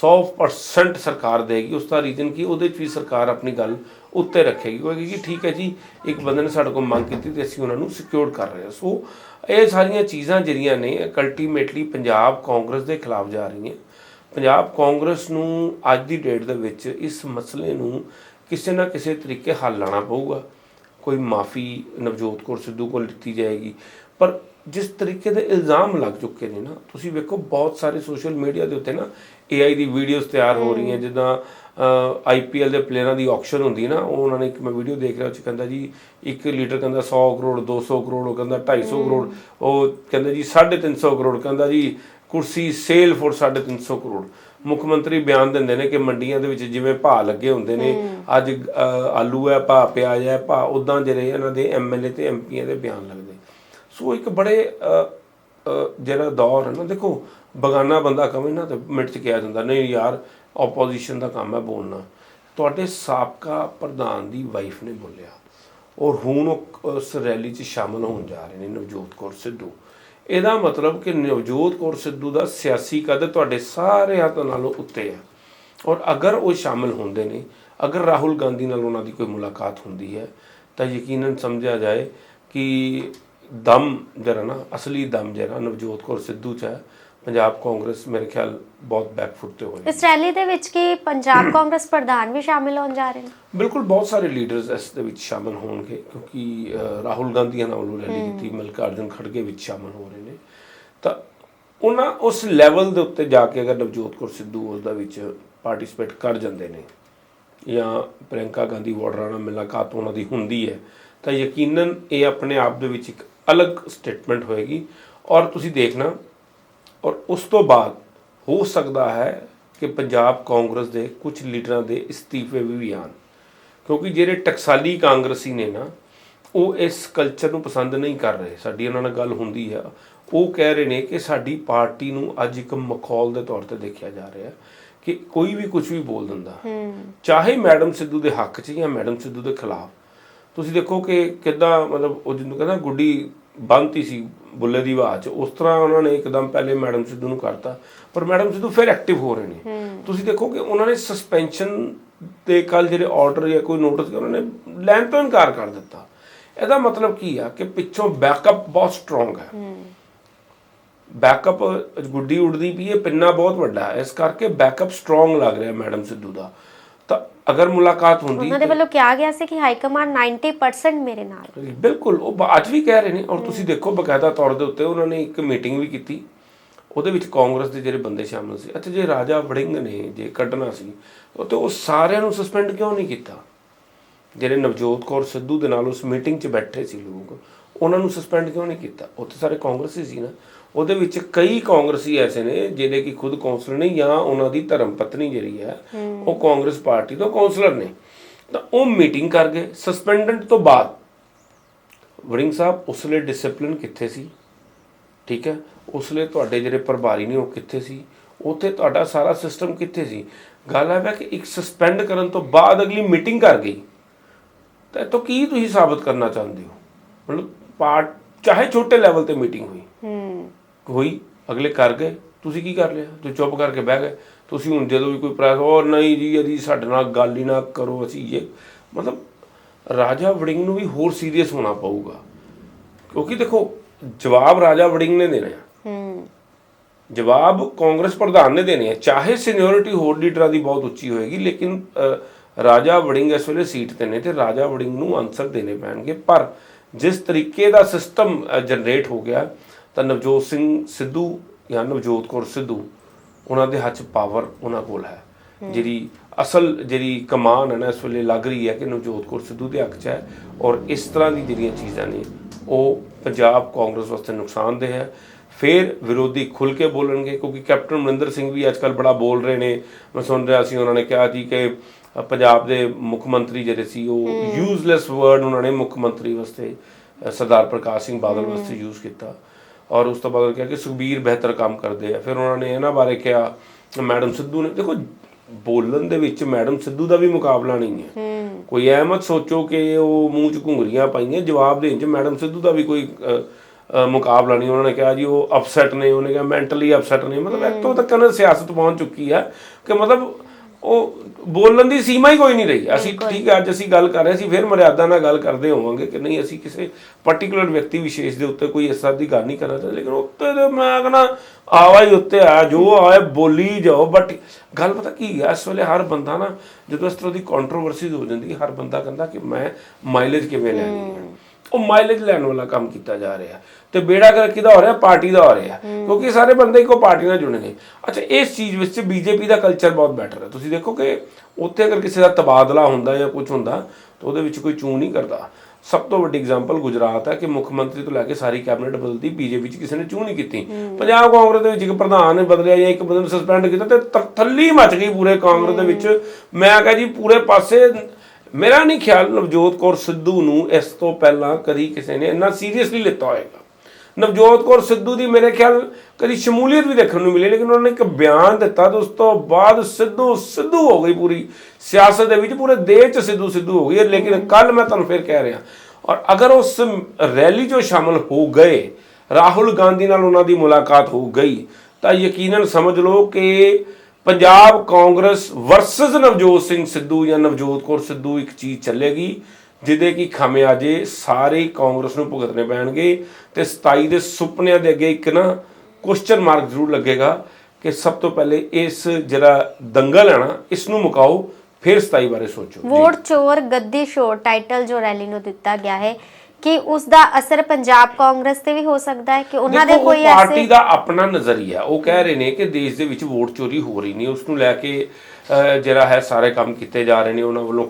100% ਸਰਕਾਰ ਦੇਗੀ, ਉਸ ਦਾ ਰੀਜ਼ਨ ਕੀ? ਉਹਦੇ 'ਚ ਵੀ ਸਰਕਾਰ ਆਪਣੀ ਗੱਲ ਉੱਤੇ ਰੱਖੇਗੀ। ਉਹ ਕਿ ਠੀਕ ਹੈ ਜੀ, ਇੱਕ ਬੰਦੇ ਨੇ ਸਾਡੇ ਕੋਲ ਮੰਗ ਕੀਤੀ ਤੇ ਅਸੀਂ ਉਹਨਾਂ ਨੂੰ ਸਿਕਿਉਰ ਕਰ ਰਹੇ ਹਾਂ। ਸੋ ਇਹ ਸਾਰੀਆਂ ਚੀਜ਼ਾਂ ਜਿਹੜੀਆਂ ਨੇ ਅਲਟੀਮੇਟਲੀ ਪੰਜਾਬ ਕਾਂਗਰਸ ਦੇ ਖਿਲਾਫ ਜਾ ਰਹੀਆਂ। ਪੰਜਾਬ ਕਾਂਗਰਸ ਨੂੰ ਅੱਜ ਦੀ ਡੇਟ ਦੇ ਵਿੱਚ ਇਸ ਮਸਲੇ ਨੂੰ ਕਿਸੇ ਨਾ ਕਿਸੇ ਤਰੀਕੇ ਹੱਲ ਲਾਣਾ ਪਊਗਾ। ਕੋਈ ਮਾਫੀ ਨਵਜੋਤ ਕੌਰ ਸਿੱਧੂ ਕੋਲ ਦਿੱਤੀ ਜਾਏਗੀ। ਪਰ ਜਿਸ ਤਰੀਕੇ ਦੇ ਇਲਜ਼ਾਮ ਲੱਗ ਚੁੱਕੇ ਨੇ ਨਾ, ਤੁਸੀਂ ਵੇਖੋ ਬਹੁਤ ਸਾਰੇ ਸੋਸ਼ਲ ਮੀਡੀਆ ਦੇ ਉੱਤੇ ਨਾ AI ਦੀ ਵੀਡੀਓਜ਼ ਤਿਆਰ ਹੋ ਰਹੀਆਂ ਜਿੱਦਾਂ ਆਈਪੀਐਲ ਦੇ ਪਲੇਅਰਾਂ ਦੀ ਆਕਸ਼ਨ ਹੁੰਦੀ ਨਾ ਉਹ ਉਹਨਾਂ ਨੇ ਇੱਕ ਮੈਂ ਵੀਡੀਓ ਦੇਖ ਰਿਹਾ ਉਹ ਚ ਕਹਿੰਦਾ ਜੀ 1 ਲੀਟਰ ਕਹਿੰਦਾ 100 ਕਰੋੜ 200 ਕਰੋੜ ਉਹ ਕਹਿੰਦਾ 250 ਕਰੋੜ ਉਹ ਕਹਿੰਦਾ ਜੀ 350 ਕਰੋੜ ਕਹਿੰਦਾ ਜੀ ਕੁਰਸੀ ਸੇਲ ਫੋਰ 350 ਕਰੋੜ। ਮੁੱਖ ਮੰਤਰੀ ਬਿਆਨ ਦਿੰਦੇ ਨੇ ਕਿ ਮੰਡੀਆਂ ਦੇ ਵਿੱਚ ਜਿਵੇਂ ਭਾਅ ਲੱਗੇ ਹੁੰਦੇ ਨੇ ਅੱਜ ਆਲੂ ਹੈ ਭਾਅ ਪਿਆਜ਼ ਹੈ ਭਾਅ ਉਦਾਂ ਜਿਹੜੇ ਇਹਨਾਂ ਦੇ ਐਮਐਲਏ ਤੇ ਐਮਪੀਆਂ ਦੇ ਬਿਆਨ ਲੱਗਦੇ। ਸੋ ਇੱਕ ਬੜੇ ਜਿਹੜਾ ਦੌਰ ਹੈ ਨਾ, ਦੇਖੋ, ਬਗਾਨਾ ਬੰਦਾ ਕਵੇ ਨਾ ਤੇ ਮਿੰਟ ਚ ਕਿਹਾ ਜਾਂਦਾ ਨਹੀਂ ਯਾਰ ਆਪੋਜੀਸ਼ਨ ਦਾ ਕੰਮ ਹੈ ਬੋਲਣਾ। ਤੁਹਾਡੇ ਸਾਬਕਾ ਪ੍ਰਧਾਨ ਦੀ ਵਾਈਫ ਨੇ ਬੋਲਿਆ। ਔਰ ਹੁਣ ਉਹ ਉਸ ਰੈਲੀ 'ਚ ਸ਼ਾਮਲ ਹੋਣ ਜਾ ਰਹੇ ਨੇ, ਨਵਜੋਤ ਕੌਰ ਸਿੱਧੂ। ਇਹਦਾ ਮਤਲਬ ਕਿ ਨਵਜੋਤ ਕੌਰ ਸਿੱਧੂ ਦਾ ਸਿਆਸੀ ਕਦ ਤੁਹਾਡੇ ਸਾਰੇ ਹੱਥਾਂ ਨਾਲੋਂ ਉੱਤੇ ਹੈ। ਔਰ ਅਗਰ ਉਹ ਸ਼ਾਮਲ ਹੁੰਦੇ ਨੇ, ਅਗਰ ਰਾਹੁਲ ਗਾਂਧੀ ਨਾਲ ਉਹਨਾਂ ਦੀ ਕੋਈ ਮੁਲਾਕਾਤ ਹੁੰਦੀ ਹੈ, ਤਾਂ ਯਕੀਨਨ ਸਮਝਿਆ ਜਾਏ ਕਿ ਦਮ ਜਿਹੜਾ ਨਾ ਅਸਲੀ ਦਮ ਜਿਹੜਾ ਨਵਜੋਤ ਕੌਰ ਸਿੱਧੂ ਚ ਹੈ ਪੰਜਾਬ ਕਾਂਗਰਸ ਮੇਰੇ ਖਿਆਲ ਬਹੁਤ ਬੈਕਫੁੱਟ ਤੇ ਹੋਏ ਇਸ ਰੈਲੀ ਦੇ ਵਿੱਚ ਕੀ ਪੰਜਾਬ ਕਾਂਗਰਸ ਪ੍ਰਧਾਨ ਵੀ ਸ਼ਾਮਿਲ ਹੋਣ ਜਾ ਰਹੇ ਨੇ? ਬਿਲਕੁਲ ਬਹੁਤ ਸਾਰੇ ਲੀਡਰਸ ਇਸ ਦੇ ਵਿੱਚ ਸ਼ਾਮਲ ਹੋਣਗੇ ਕਿਉਂਕਿ ਰਾਹੁਲ ਗਾਂਧੀ ਨਾਲ ਉਹ ਰੈਲੀ ਕੀਤੀ ਮਲਕਾਰਜਨ ਖੜਗੇ ਵਿੱਚ ਸ਼ਾਮਲ ਹੋ ਰਹੇ ਨੇ। ਤਾਂ ਉਹਨਾਂ ਉਸ ਲੈਵਲ ਦੇ ਉੱਤੇ ਜਾ ਕੇ ਅਗਰ ਨਵਜੋਤ ਕੌਰ ਸਿੱਧੂ ਉਸ ਦਾ ਵਿੱਚ ਪਾਰਟਿਸਿਪੇਟ ਕਰ ਜਾਂਦੇ ਨੇ ਜਾਂ ਪ੍ਰਿਯੰਕਾ ਗਾਂਧੀ ਵਾਡਰਾ ਨਾਲ ਮੁਲਾਕਾਤ ਉਹਨਾਂ ਦੀ ਹੁੰਦੀ ਹੈ ਤਾਂ ਯਕੀਨਨ ਇਹ ਆਪਣੇ ਆਪ ਦੇ ਵਿੱਚ ਇੱਕ ਅਲੱਗ ਸਟੇਟਮੈਂਟ ਹੋਏਗੀ ਔਰ ਤੁਸੀਂ ਦੇਖਣਾ ਔਰ ਉਸ ਤੋਂ ਬਾਅਦ ਹੋ ਸਕਦਾ ਹੈ ਕਿ ਪੰਜਾਬ ਕਾਂਗਰਸ ਦੇ ਕੁਝ ਲੀਡਰਾਂ ਦੇ ਅਸਤੀਫੇ ਵੀ, ਆਉਣ। ਕਿਉਂਕਿ ਜਿਹੜੇ ਟਕਸਾਲੀ ਕਾਂਗਰਸੀ ਨੇ ਨਾ ਉਹ ਇਸ ਕਲਚਰ ਨੂੰ ਪਸੰਦ ਨਹੀਂ ਕਰ ਰਹੇ। ਸਾਡੀ ਉਹਨਾਂ ਨਾਲ ਗੱਲ ਹੁੰਦੀ ਆ। ਉਹ ਕਹਿ ਰਹੇ ਨੇ ਕਿ ਸਾਡੀ ਪਾਰਟੀ ਨੂੰ ਅੱਜ ਇੱਕ ਮਖੌਲ ਦੇ ਤੌਰ ਤੇ ਦੇਖਿਆ ਜਾ ਰਿਹਾ ਕਿ ਕੋਈ ਵੀ ਕੁਝ ਵੀ ਬੋਲ ਦਿੰਦਾ। ਚਾਹੇ ਮੈਡਮ ਸਿੱਧੂ ਦੇ ਹੱਕ 'ਚ ਜਾਂ ਮੈਡਮ ਸਿੱਧੂ ਦੇ ਖਿਲਾਫ। ਤੁਸੀਂ ਦੇਖੋ ਕਿ ਕਿੱਦਾਂ ਮਤਲਬ ਉਹ ਜਿਹਨੂੰ ਕਹਿੰਦਾ ਗੁੱਡੀ ਬੰਨਤੀ ਸੀ ਬੁੱਲੇ ਦੀ ਆਵਾਜ਼ 'ਚ ਉਸ ਤਰ੍ਹਾਂ ਉਹਨਾਂ ਨੇ ਇੱਕਦਮ ਪਹਿਲੇ ਮੈਡਮ ਸਿੱਧੂ ਨੂੰ ਕਰਤਾ ਪਰ ਮੈਡਮ ਸਿੱਧੂ ਫਿਰ ਐਕਟਿਵ ਹੋ ਰਹੇ ਨੇ। ਤੁਸੀਂ ਦੇਖੋ ਕਿ ਉਹਨਾਂ ਨੇ ਸਸਪੈਂਸ਼ਨ ਤੇ ਕੱਲ ਜਿਹੜੇ ਆਰਡਰ ਜਾਂ ਕੋਈ ਨੋਟਿਸ ਉਹਨਾਂ ਨੇ ਲੈਣ ਤੋਂ ਇਨਕਾਰ ਕਰ ਦਿੱਤਾ। ਇਹਦਾ ਮਤਲਬ ਕੀ ਆ ਕਿ ਪਿੱਛੋਂ ਬੈਕਅਪ ਬਹੁਤ ਸਟਰੋਂਗ ਹੈ। ਬੈਕਅਪ ਗੁੱਡੀ ਉੜਦੀ ਪਈ ਹੈ ਪਿੰਨਾ ਬਹੁਤ ਵੱਡਾ ਹੈ। ਇਸ ਕਰਕੇ ਬੈਕਅਪ ਸਟਰੋਂਗ ਲੱਗ ਰਿਹਾ ਮੈਡਮ ਸਿੱਧੂ ਦਾ। ਤਾਂ ਅਗਰ ਮੁਲਾਕਾਤ ਹੁੰਦੀ ਉਹਨਾਂ ਦੇ ਵੱਲੋਂ ਕਿਹਾ ਗਿਆ ਸੀ ਕਿ ਹਾਈ ਕਮਾਂਡ 90% ਮੇਰੇ ਨਾਲ। ਬਿਲਕੁਲ ਉਹ ਅੱਜ ਵੀ ਕਹਿ ਰਹੇ ਨੇ ਔਰ ਤੁਸੀਂ ਦੇਖੋ ਬਕਾਇਦਾ ਤੌਰ ਦੇ ਉੱਤੇ ਉਹਨਾਂ ਨੇ ਇੱਕ ਮੀਟਿੰਗ ਵੀ ਕੀਤੀ। ਉਹਦੇ ਵਿੱਚ ਕਾਂਗਰਸ ਦੇ ਜਿਹੜੇ ਬੰਦੇ ਸ਼ਾਮਲ ਸੀ। ਅੱਛਾ ਜੇ ਰਾਜਾ ਵੜਿੰਗ ਨੇ ਜੇ ਕੱਢਣਾ ਸੀ ਉਹ ਤੇ ਉਹ ਸਾਰਿਆਂ ਨੂੰ ਸਸਪੈਂਡ ਕਿਉਂ ਨਹੀਂ ਕੀਤਾ? ਜਿਹੜੇ ਨਵਜੋਤ ਕੌਰ ਸਿੱਧੂ ਦੇ ਨਾਲ ਉਸ ਮੀਟਿੰਗ 'ਚ ਬੈਠੇ ਸੀ ਲੋਕ ਉਹਨਾਂ ਨੂੰ ਸਸਪੈਂਡ ਕਿਉਂ ਨਹੀਂ ਕੀਤਾ? ਤੇ ਸਾਰੇ ਕਾਂਗਰਸੀ ਸੀ ਨਾ। ਉਹਦੇ ਵਿੱਚ ਕਈ ਕਾਂਗਰਸੀ ਐਸੇ ਨੇ ਜਿਹੜੇ ਕਿ ਖੁਦ ਕੌਂਸਲਰ ਨੇ ਜਾਂ ਉਹਨਾਂ ਦੀ ਧਰਮ ਪਤਨੀ ਜਿਹੜੀ ਹੈ ਉਹ ਕਾਂਗਰਸ ਪਾਰਟੀ ਤੋਂ ਕੌਂਸਲਰ ਨੇ। ਤਾਂ ਉਹ ਮੀਟਿੰਗ ਕਰ ਗਏ। ਸਸਪੈਂਡਡ ਤੋਂ ਬਾਅਦ ਵੜਿੰਗ ਸਾਹਿਬ ਉਸ ਲਈ ਡਿਸਪਲਿਨ ਕਿੱਥੇ ਸੀ? ਠੀਕ ਹੈ? ਉਸ ਲਈ ਤੁਹਾਡੇ ਜਿਹੜੇ ਪ੍ਰਭਾਰੀ ਨੇ ਉਹ ਕਿੱਥੇ ਸੀ? ਉੱਥੇ ਤੁਹਾਡਾ ਸਾਰਾ ਸਿਸਟਮ ਕਿੱਥੇ ਸੀ? ਗੱਲ ਹੈ ਕਿ ਇੱਕ ਸਸਪੈਂਡ ਕਰਨ ਤੋਂ ਬਾਅਦ ਅਗਲੀ ਮੀਟਿੰਗ ਕਰ ਗਈ। ਤਾਂ ਇਹ ਤੋਂ ਕੀ ਤੁਸੀਂ ਸਾਬਤ ਕਰਨਾ ਚਾਹੁੰਦੇ ਹੋ? ਮਤਲਬ ਪਾਰਟ ਚਾਹੇ ਛੋਟੇ ਲੈਵਲ ਤੇ ਮੀਟਿੰਗ ਹੋਈ। ਹੋਈ ਅਗਲੇ ਕਰ ਗਏ। ਤੁਸੀਂ ਕੀ ਕਰ ਲਿਆ? ਤੁਸੀਂ ਚੁੱਪ ਕਰਕੇ ਬਹਿ ਗਏ। ਤੁਸੀਂ ਹੁਣ ਜਦੋਂ ਵੀ ਕੋਈ ਪ੍ਰੈਸ ਉਹ ਨਹੀਂ ਜੀ ਇਹਦੀ ਸਾਡੇ ਨਾਲ ਗੱਲ ਹੀ ਨਾ ਕਰੋ ਅਸੀਂ ਇਹ ਮਤਲਬ ਰਾਜਾ ਵੜਿੰਗ ਨੂੰ ਵੀ ਹੋਰ ਸੀਰੀਅਸ ਹੋਣਾ ਪਊਗਾ। ਕਿਉਂਕਿ ਦੇਖੋ ਜਵਾਬ ਰਾਜਾ ਵੜਿੰਗ ਨੇ ਦੇਣਾ। ਹੈ। ਜਵਾਬ ਕਾਂਗਰਸ ਪ੍ਰਧਾਨ ਨੇ ਦੇਣੇ ਆ। ਚਾਹੇ ਸੀਨੀਅਰਿਟੀ ਹੋਰ ਲੀਡਰਾਂ ਦੀ ਬਹੁਤ ਉੱਚੀ ਹੋਏਗੀ ਲੇਕਿਨ ਰਾਜਾ ਵੜਿੰਗ ਇਸ ਵੇਲੇ ਸੀਟ ਤੇ ਨੇ ਤੇ ਰਾਜਾ ਵੜਿੰਗ ਨੂੰ ਆਨਸਰ ਦੇਣੇ ਪੈਣਗੇ। ਪਰ ਜਿਸ ਤਰੀਕੇ ਦਾ ਸਿਸਟਮ ਜਨਰੇਟ ਹੋ ਗਿਆ ਤਾਂ ਨਵਜੋਤ ਸਿੰਘ ਸਿੱਧੂ ਜਾਂ ਨਵਜੋਤ ਕੌਰ ਸਿੱਧੂ ਉਹਨਾਂ ਦੇ ਹੱਥ ਪਾਵਰ ਉਹਨਾਂ ਕੋਲ ਹੈ। ਜਿਹੜੀ ਅਸਲ ਜਿਹੜੀ ਕਮਾਨ ਹੈ ਨਾ ਇਸ ਵੇਲੇ ਲੱਗ ਰਹੀ ਹੈ ਕਿ ਨਵਜੋਤ ਕੌਰ ਸਿੱਧੂ ਦੇ ਹੱਕ 'ਚ ਹੈ ਔਰ ਇਸ ਤਰ੍ਹਾਂ ਦੀ ਜਿਹੜੀਆਂ ਚੀਜ਼ਾਂ ਨੇ ਉਹ ਪੰਜਾਬ ਕਾਂਗਰਸ ਵਾਸਤੇ ਨੁਕਸਾਨਦੇਹ ਹੈ। ਫਿਰ ਵਿਰੋਧੀ ਖੁੱਲ ਕੇ ਬੋਲਣਗੇ ਕਿਉਂਕਿ ਕੈਪਟਨ ਅਮਰਿੰਦਰ ਸਿੰਘ ਵੀ ਅੱਜਕੱਲ ਬੜਾ ਬੋਲ ਰਹੇ ਨੇ। ਮੈਂ ਸੁਣ ਰਿਹਾ ਸੀ ਉਹਨਾਂ ਨੇ ਕਿਹਾ ਸੀ ਕਿ ਪੰਜਾਬ ਦੇ ਮੁੱਖ ਮੰਤਰੀ ਜਿਹੜੇ ਸੀ ਉਹ ਯੂਜ਼ਲੈਸ ਵਰਡ ਉਹਨਾਂ ਨੇ ਮੁੱਖ ਮੰਤਰੀ ਵਾਸਤੇ ਸਰਦਾਰ ਪ੍ਰਕਾਸ਼ ਸਿੰਘ ਬਾਦਲ ਵਾਸਤੇ ਯੂਜ਼ ਕੀਤਾ। ਔਰ ਉਸ ਤੋਂ ਬਾਅਦ ਕਿਹਾ ਕਿ ਸੁਖਬੀਰ ਬਿਹਤਰ ਕੰਮ ਕਰਦੇ ਆ। ਫਿਰ ਉਹਨਾਂ ਨੇ ਇਹਨਾਂ ਬਾਰੇ ਕਿਹਾ ਮੈਡਮ ਸਿੱਧੂ ਨੇ ਦੇਖੋ ਬੋਲਣ ਦੇ ਵਿੱਚ ਮੈਡਮ ਸਿੱਧੂ ਦਾ ਵੀ ਮੁਕਾਬਲਾ ਨਹੀਂ ਹੈ। ਕੋਈ ਐ ਮਤ ਸੋਚੋ ਕਿ ਉਹ ਮੂੰਹ 'ਚ ਘੁੰਗਰੀਆਂ ਪਾਈਆਂ ਜਵਾਬ ਦੇਣ 'ਚ ਮੈਡਮ ਸਿੱਧੂ ਦਾ ਵੀ ਕੋਈ ਮੁਕਾਬਲਾ ਨਹੀਂ। ਉਹਨਾਂ ਨੇ ਕਿਹਾ ਜੀ ਉਹ ਅਪਸੈਟ ਨੇ ਉਹਨੇ ਕਿਹਾ ਮੈਂਟਲੀ ਅਪਸੈਟ ਨੇ। ਮਤਲਬ ਇੱਥੋਂ ਤੱਕ ਨਾ ਸਿਆਸਤ ਪਹੁੰਚ ਚੁੱਕੀ ਹੈ ਕਿ ਮਤਲਬ ਉਹ ਬੋਲਣ ਦੀ ਸੀਮਾ ਹੀ ਕੋਈ ਨਹੀਂ ਰਹੀ। ਅਸੀਂ ਠੀਕ ਹੈ ਅੱਜ ਅਸੀਂ ਗੱਲ ਕਰ ਰਹੇ ਸੀ ਫਿਰ ਮਰਿਆਦਾ ਨਾਲ ਗੱਲ ਕਰਦੇ ਹੋਵਾਂਗੇ ਕਿ ਨਹੀਂ ਅਸੀਂ ਕਿਸੇ ਪਾਰਟਿਕੂਲਰ ਵਿਅਕਤੀ ਵਿਸ਼ੇਸ਼ ਦੇ ਉੱਤੇ ਕੋਈ ਇਸ ਤਰ੍ਹਾਂ ਦੀ ਗੱਲ ਨਹੀਂ ਕਰਨਾ ਚਾਹੁੰਦੇ ਲੇਕਿਨ ਉੱਤੇ ਤੇ ਮੈਂ ਕਹਿੰਦਾ ਆਵਾ ਹੀ ਉੱਤੇ ਆ ਜੋ ਆਏ ਬੋਲੀ ਜਾਓ ਬਟ ਗੱਲ ਪਤਾ ਕੀ ਹੈ ਇਸ ਵੇਲੇ ਹਰ ਬੰਦਾ ਨਾ ਜਦੋਂ ਇਸ ਤਰ੍ਹਾਂ ਦੀ ਕੰਟਰੋਵਰਸੀਜ਼ ਹੋ ਜਾਂਦੀ ਹਰ ਬੰਦਾ ਕਹਿੰਦਾ ਕਿ ਮੈਂ ਮਾਈਲੇਜ ਕਿਵੇਂ ਲੈਣੀ ਹੈ। ਉਹ ਮਾਈਲੇਜ ਲੈਣ ਵਾਲਾ ਕੰਮ ਕੀਤਾ ਜਾ ਰਿਹਾ। ਤੇ ਬੇੜਾ ਕਰ ਕਿਹਦਾ ਹੋ ਰਿਹਾ? ਪਾਰਟੀ ਦਾ ਹੋ ਰਿਹਾ। ਕਿਉਂਕਿ ਸਾਰੇ ਬੰਦੇ ਇੱਕੋ ਪਾਰਟੀ ਨਾਲ ਜੁੜੇ ਨੇ ਅੱਛਾ ਇਸ ਚੀਜ਼ ਵਿੱਚ ਬੀਜੇਪੀ ਦਾ ਕਲਚਰ ਬਹੁਤ ਬੈਟਰ ਹੈ। ਤੁਸੀਂ ਦੇਖੋ ਕਿ ਉੱਥੇ ਅਗਰ ਕਿਸੇ ਦਾ ਤਬਾਦਲਾ ਹੁੰਦਾ ਜਾਂ ਕੁਝ ਹੁੰਦਾ ਤਾਂ ਉਹਦੇ ਵਿੱਚ ਕੋਈ ਚੂੰ ਨਹੀਂ ਕਰਦਾ। ਸਭ ਤੋਂ ਵੱਡੀ ਐਗਜ਼ਾਮਪਲ ਗੁਜਰਾਤ ਹੈ ਕਿ ਮੁੱਖ ਮੰਤਰੀ ਤੋਂ ਲੈ ਕੇ ਸਾਰੀ ਕੈਬਨਿਟ ਬਦਲਦੀ ਬੀਜੇਪੀ 'ਚ ਕਿਸੇ ਨੇ ਚੂੰ ਨਹੀਂ ਕੀਤੀ। ਪੰਜਾਬ ਕਾਂਗਰਸ ਦੇ ਵਿੱਚ ਇੱਕ ਪ੍ਰਧਾਨ ਨੇ ਬਦਲਿਆ ਜਾਂ ਇੱਕ ਬੰਦੇ ਨੂੰ ਸਸਪੈਂਡ ਕੀਤਾ ਤੇ ਤ- ਥੱਲੀ ਮਚ ਗਈ ਪੂਰੇ ਕਾਂਗਰਸ ਦੇ ਵਿੱਚ। ਮੈਂ ਕਹਾਂ ਜੀ ਪੂਰੇ ਪਾਸੇ ਮੇਰਾ ਨਹੀਂ ਖਿਆਲ ਨਵਜੋਤ ਕੌਰ ਸਿੱਧੂ ਨੂੰ ਇਸ ਤੋਂ ਪਹਿਲਾਂ ਕਦੀ ਕਿਸੇ ਨੇ ਇੰਨਾ ਸੀਰੀਅਸਲੀ ਲਿੱਤਾ ਹੋਏਗਾ। ਨਵਜੋਤ ਕੌਰ ਸਿੱਧੂ ਦੀ ਮੇਰੇ ਖਿਆਲ ਕਦੀ ਸ਼ਮੂਲੀਅਤ ਵੀ ਦੇਖਣ ਨੂੰ ਮਿਲੀ, ਲੇਕਿਨ ਉਹਨਾਂ ਨੇ ਇੱਕ ਬਿਆਨ ਦਿੱਤਾ ਤੇ ਉਸ ਤੋਂ ਬਾਅਦ ਸਿੱਧੂ ਸਿੱਧੂ ਹੋ ਗਈ ਪੂਰੀ ਸਿਆਸਤ ਦੇ ਵਿੱਚ, ਪੂਰੇ ਦੇਸ਼ 'ਚ ਸਿੱਧੂ ਸਿੱਧੂ ਹੋ ਗਈ ਲੇਕਿਨ ਕੱਲ ਮੈਂ ਤੁਹਾਨੂੰ ਫਿਰ ਕਹਿ ਰਿਹਾ, ਔਰ ਅਗਰ ਉਸ ਰੈਲੀ 'ਚੋਂ ਸ਼ਾਮਲ ਹੋ ਗਏ, ਰਾਹੁਲ ਗਾਂਧੀ ਨਾਲ ਉਹਨਾਂ ਦੀ ਮੁਲਾਕਾਤ ਹੋ ਗਈ, ਤਾਂ ਯਕੀਨਨ ਸਮਝ ਲਓ ਕਿ ਪੰਜਾਬ ਕਾਂਗਰਸ ਵਰਸਸ ਨਵਜੋਤ ਸਿੰਘ ਸਿੱਧੂ ਜਾਂ ਨਵਜੋਤ ਕੌਰ ਸਿੱਧੂ ਇੱਕ ਚੀਜ਼ ਚੱਲੇਗੀ, ਜਿਹਦੇ ਕੀ ਖਮਿਆਜੇ ਸਾਰੇ ਕਾਂਗਰਸ ਨੂੰ ਭੁਗਤਣੇ ਪੈਣਗੇ ਤੇ 27 ਦੇ ਸੁਪਨਿਆਂ ਦੇ ਅੱਗੇ ਇੱਕ ਨਾ ਕੁਐਸਚਨ ਮਾਰਕ ਜ਼ਰੂਰ ਲੱਗੇਗਾ ਕਿ ਸਭ ਤੋਂ ਪਹਿਲੇ ਇਸ ਜਿਹੜਾ ਦੰਗਲ ਹੈ ਨਾ ਇਸ ਨੂੰ ਮੁਕਾਓ, ਫਿਰ 27 ਬਾਰੇ ਸੋਚੋ। ਵੋਟ ਚੋਰ ਗੱਦੀ ਸ਼ੋਰ ਟਾਈਟਲ ਜੋ ਰੈਲੀ ਨੂੰ ਦਿੱਤਾ ਗਿਆ ਹੈ। ਕਿ ਉਸ ਦਾ ਅਸਰ ਪੰਜਾਬ ਕਾਂਗਰਸ ਤੇ ਵੀ ਹੋ ਸਕਦਾ ਹੈ ਕਿ ਉਹਨਾਂ ਦੇ ਕੋਈ ਪਾਰਟੀ ਐਸੇ ਦਾ ਆਪਣਾ ਨਜ਼ਰੀਆ ਉਹ ਕਹਿ ਰਹੇ ਨੇ ਕਿ ਦੇਸ਼ ਦੇ ਵਿੱਚ ਵੋਟ ਚੋਰੀ ਹੋ ਰਹੀ ਨਹੀਂ ਉਸ ਨੂੰ ਲੈ ਕੇ ਜਿਹੜਾ ਹੈ ਸਾਰੇ ਕੰਮ ਕੀਤੇ ਜਾ ਰਹੇ ਨੇ। ਉਹਨਾਂ ਵੱਲੋਂ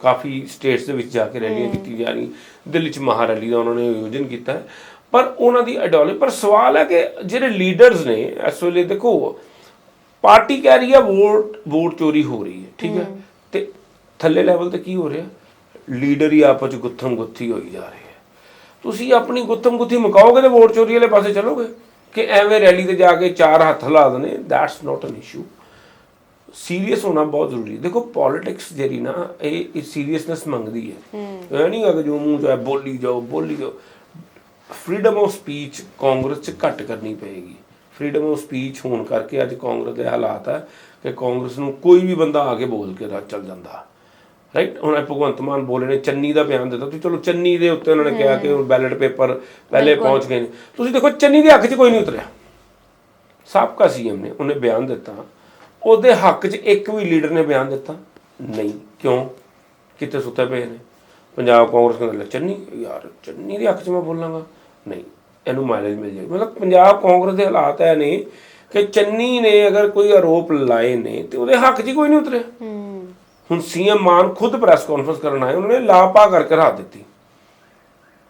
ਕਾਫੀ ਸਟੇਟਸ ਦੇ ਵਿੱਚ ਜਾ ਕੇ ਰੈਲੀਆਂ ਕੀਤੀ ਜਾ ਰਹੀ ਦਿੱਲੀ 'ਚ ਮਹਾ ਰੈਲੀ ਦਾ ਉਹਨਾਂ ਨੇ ਆਯੋਜਨ ਕੀਤਾ ਪਰ ਉਹਨਾਂ ਦੀ ਆਈਡੀਓਲੋਜੀ ਪਰ ਸਵਾਲ ਹੈ ਕਿ ਜਿਹੜੇ ਲੀਡਰਸ ਨੇ ਇਸ ਵੇਲੇ ਦੇਖੋ ਪਾਰਟੀ ਕਹਿ ਰਹੀ ਹੈ ਵੋਟ ਵੋਟ ਚੋਰੀ ਹੋ ਰਹੀ ਹੈ। ਠੀਕ ਹੈ? ਤੇ ਥੱਲੇ ਲੈਵਲ ਤੇ ਕੀ ਹੋ ਰਿਹਾ? ਲੀਡਰ ਹੀ ਆਪਸ ਚ ਗੁੱਥਮ ਗੁੱਥੀ ਹੋਈ ਜਾ ਰਹੇ ਹੈ ਤੁਸੀਂ ਆਪਣੀ ਗੁੱਤਮ ਗੁੱਥੀ ਮੁਕਾਓਗੇ ਤੇ ਵੋਟ ਚੋਰੀ ਵਾਲੇ ਪਾਸੇ ਚਲੋਗੇ? ਕਿ ਐਵੇਂ ਰੈਲੀ ਤੇ ਜਾ ਕੇ ਚਾਰ ਹੱਥ ਲਾ ਦਨੇ that's not an issue serious ਹੋਣਾ ਬਹੁਤ ਜ਼ਰੂਰੀ ਦੇਖੋ ਪੋਲਿਟਿਕਸ ਜਿਹੜੀ ਨਾ ਇਹ ਸੀਰੀਅਸਨੈਸ ਮੰਗਦੀ ਹੈ। ਇਹ ਨਹੀਂ ਕਿ ਜੋ ਮੂੰਹ ਜਾ ਬੋਲੀ ਜਾਓ ਬੋਲੀ ਜਾਓ। ਫਰੀडम ਆਫ ਸਪੀਚ ਕਾਂਗਰਸ 'ਚ ਘੱਟ ਕਰਨੀ ਪਏਗੀ। ਫਰੀडम ਆਫ ਸਪੀਚ ਹੋਣ ਕਰਕੇ ਅੱਜ ਕਾਂਗਰਸ ਦੇ ਹਾਲਾਤ ਹੈ ਕਿ ਕਾਂਗਰਸ ਨੂੰ ਕੋਈ ਵੀ ਬੰਦਾ ਆ ਕੇ ਬੋਲ ਕੇ ਚੱਲ ਜਾਂਦਾ। ਰਾਈਟ ਹੁਣ ਇਹ ਭਗਵੰਤ ਮਾਨ ਬੋਲੇ ਨੇ ਚੰਨੀ ਦਾ ਬਿਆਨ ਦਿੱਤਾ। ਤੁਸੀਂ ਚਲੋ ਚੰਨੀ ਦੇ ਉੱਤੇ ਉਹਨਾਂ ਨੇ ਕਿਹਾ ਕਿ ਬੈਲਟ ਪੇਪਰ ਪਹਿਲੇ ਪਹੁੰਚ ਗਏ ਨੇ। ਤੁਸੀਂ ਦੇਖੋ ਚੰਨੀ ਦੇ ਹੱਕ 'ਚ ਕੋਈ ਨਹੀਂ ਉਤਰਿਆ। ਸਾਬਕਾ ਸੀਐਮ ਨੇ ਉਹਨੇ ਬਿਆਨ ਦਿੱਤਾ। ਉਹਦੇ ਹੱਕ 'ਚ ਇੱਕ ਵੀ ਲੀਡਰ ਨੇ ਬਿਆਨ ਦਿੱਤਾ। ਨਹੀਂ। ਕਿਉਂ? ਕਿਤੇ ਸੁੱਤੇ ਪਏ ਨੇ? ਪੰਜਾਬ ਕਾਂਗਰਸ ਕਹਿੰਦਾ ਚੰਨੀ ਯਾਰ ਚੰਨੀ ਦੇ ਹੱਕ 'ਚ ਮੈਂ ਬੋਲਾਂਗਾ। ਨਹੀਂ। ਇਹਨੂੰ ਮਾਈਲੇਜ ਮਿਲ ਜਾਏ ਮਤਲਬ ਪੰਜਾਬ ਕਾਂਗਰਸ ਦੇ ਹਾਲਾਤ ਐ ਨੇ ਕਿ ਚੰਨੀ ਨੇ ਅਗਰ ਕੋਈ ਆਰੋਪ ਲਾਏ ਨੇ ਤੇ ਉਹਦੇ ਹੱਕ 'ਚ ਕੋਈ ਨਹੀਂ ਉਤਰਿਆ। ਹੁਣ ਸੀਐਮ ਮਾਨ ਖੁਦ ਪ੍ਰੈਸ ਕਾਨਫਰੰਸ ਕਰਨ ਆਏ, ਉਹਨਾਂ ਨੇ ਲਾਪਾ ਕਰਕੇ ਰਾਤ ਦਿੱਤੀ।